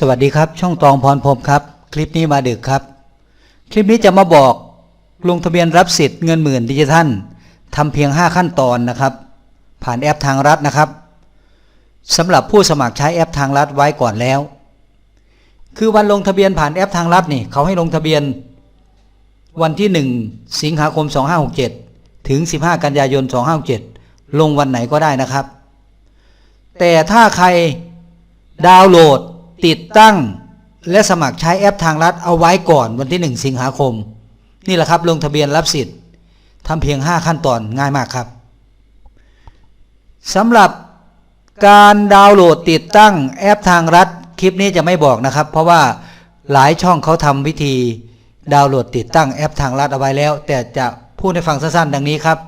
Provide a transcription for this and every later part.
สวัสดีครับช่องตองพรพรมครับ คลิปนี้มาดึกครับ คลิปนี้จะมาบอกลงทะเบียนรับสิทธิ์เงินหมื่นดิจิทัลทำเพียง 5 ขั้นตอนนะครับ ผ่านแอปทางรัฐนะครับสำหรับผู้สมัครใช้แอปทางรัฐไว้ก่อนแล้ว คือวันลงทะเบียนผ่านแอปทางรัฐนี่เขาให้ลงทะเบียน วันที่ 1 สิงหาคม 2567 ถึง 15 กันยายน 2567 ลงวันไหนก็ได้นะครับ แต่ถ้าใครดาวน์โหลด ติดตั้งและสมัครใช้แอปทางรัฐเอาไว้ก่อนวันที่ 1 สิงหาคม นี่แหละครับลงทะเบียนรับสิทธิ์ทำเพียง 5 ขั้นตอนง่ายมากครับสำหรับการดาวน์โหลดติดตั้งแอปทางรัฐคลิปนี้จะไม่บอกนะครับ เพราะว่าหลายช่องเขาทำวิธีดาวน์โหลดติดตั้งแอปทางรัฐเอาไว้แล้ว แต่จะพูดให้ฟังสั้นๆ ดังนี้ครับ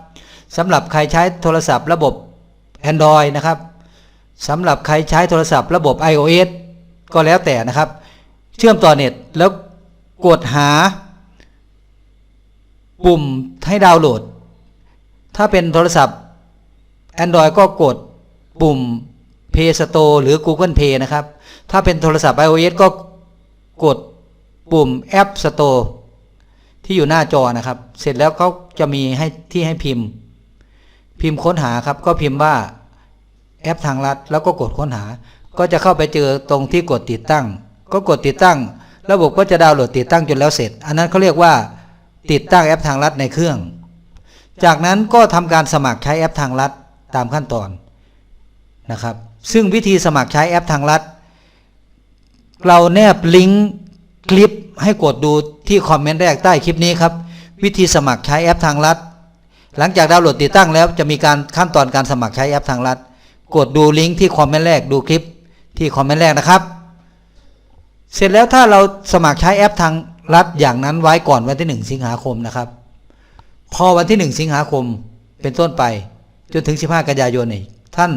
สำหรับใครใช้โทรศัพท์ระบบ Android นะครับสำหรับใครใช้โทรศัพท์ระบบ iOS ก็แล้วแต่นะครับ เชื่อมต่อเน็ตแล้วกดหา ปุ่มให้ดาวน์โหลด ถ้าเป็นโทรศัพท์ Android ก็กดปุ่ม Play Store หรือ Google Play นะครับ ถ้าเป็นโทรศัพท์ iOS ก็กดปุ่ม App Store ที่อยู่หน้าจอนะครับ เสร็จแล้วเขาจะมีให้ที่ให้พิมพ์ พิมพ์ค้นหาครับ ก็พิมพ์ว่าแอปทางลัด แล้วก็กดค้นหา ก็จะเข้าไปเจอตรงที่กดติดตั้ง ก็กดติดตั้ง ระบบก็จะดาวน์โหลดติดตั้งจนแล้วเสร็จ อันนั้นเขาเรียกว่า ติดตั้งแอปทางลัดในเครื่อง จากนั้นก็ทำการสมัครใช้แอปทางลัดตามขั้นตอนนะครับ ซึ่งวิธีสมัครใช้แอปทางลัดเราแนบลิงก์คลิปให้กดดูที่คอมเมนต์แรกใต้คลิปนี้ครับ วิธีสมัครใช้แอปทางลัดหลังจากดาวน์โหลดติดตั้งแล้วจะมีการขั้นตอนการสมัครใช้แอปทางลัดกดดูลิงก์ที่คอมเมนต์แรกดูคลิป ที่คอมเมนต์แรกนะครับ เสร็จแล้วถ้าเราสมัครใช้แอปทางรัฐอย่างนั้นไว้ก่อนวันที่ 1 สิงหาคมนะครับ พอวันที่ 1 สิงหาคมเป็นต้นไป จนถึง 15 กันยายนนี่ท่าน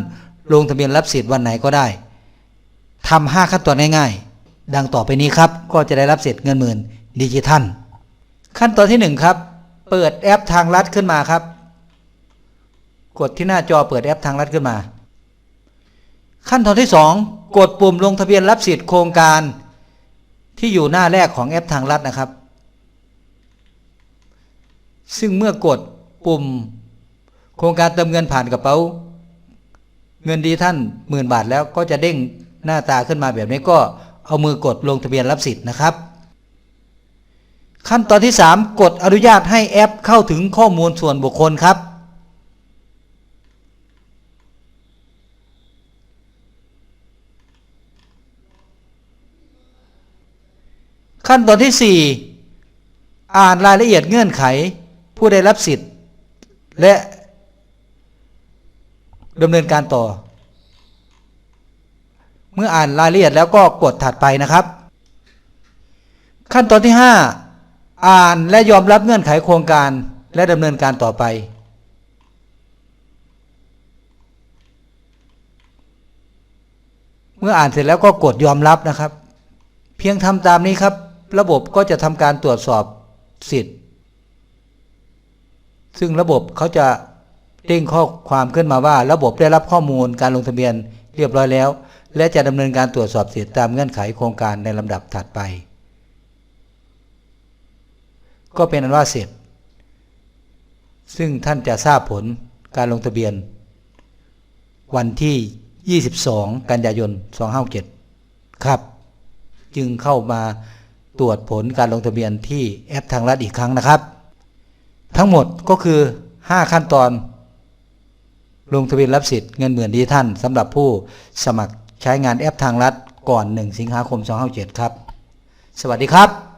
ลงทะเบียนรับสิทธิ์วันไหนก็ได้ทำห้าขั้นตอนง่ายๆ ดังต่อไปนี้ครับ ก็จะได้รับสิทธิ์เงินหมื่นดิจิทัล ขั้นตอนที่ 1 ครับ เปิดแอปทางรัฐขึ้นมาครับ กดที่หน้าจอเปิดแอปทางรัฐขึ้นมา ขั้นตอนที่ 2 กดปุ่มลงทะเบียนรับสิทธิ์โครงการที่อยู่หน้าแรกของแอปทางรัฐนะครับ ซึ่งเมื่อกดปุ่ม โครงการเติมเงินผ่านกระเป๋า เงินดีท่านหมื่นบาทแล้วก็จะเด้งหน้าตาขึ้นมาแบบนี้ก็เอามือกดลงทะเบียนรับสิทธิ์นะครับ ขั้นตอนที่ 3 กดอนุญาตให้แอปเข้าถึงข้อมูลส่วนบุคคลครับ ขั้นตอนที่ 4 อ่านรายละเอียดเงื่อนไข ผู้ได้รับสิทธิ์ และดำเนินการต่อ เมื่ออ่านรายละเอียดแล้วก็กดถัดไปนะครับ ขั้นตอนที่ 5 อ่านและยอมรับเงื่อนไขโครงการและดำเนินการต่อไปเมื่ออ่านเสร็จแล้วก็กดยอมรับนะครับ เพียงทำตามนี้ครับ ระบบก็จะทำการตรวจสอบสิทธิ์ ซึ่งระบบเขาจะเด้งข้อความขึ้นมาว่า ระบบได้รับข้อมูลการลงทะเบียนเรียบร้อยแล้ว และจะดำเนินการตรวจสอบสิทธิ์ตามเงื่อนไขโครงการในลำดับถัดไป ก็เป็นอันว่าเสร็จ ซึ่งท่านจะทราบผลการลงทะเบียน วันที่ 22 กันยายน 257 ครับ จึงเข้ามา ตรวจผลการลงทะเบียนที่แอปทางรัฐอีกครั้งนะครับ ทั้งหมดก็คือ 5 ขั้นตอน ลงทะเบียนรับสิทธิ์เงินหมื่นดีท่านสำหรับผู้สมัครใช้งานแอปทางรัฐก่อน 1 สิงหาคม 257 ครับ สวัสดีครับ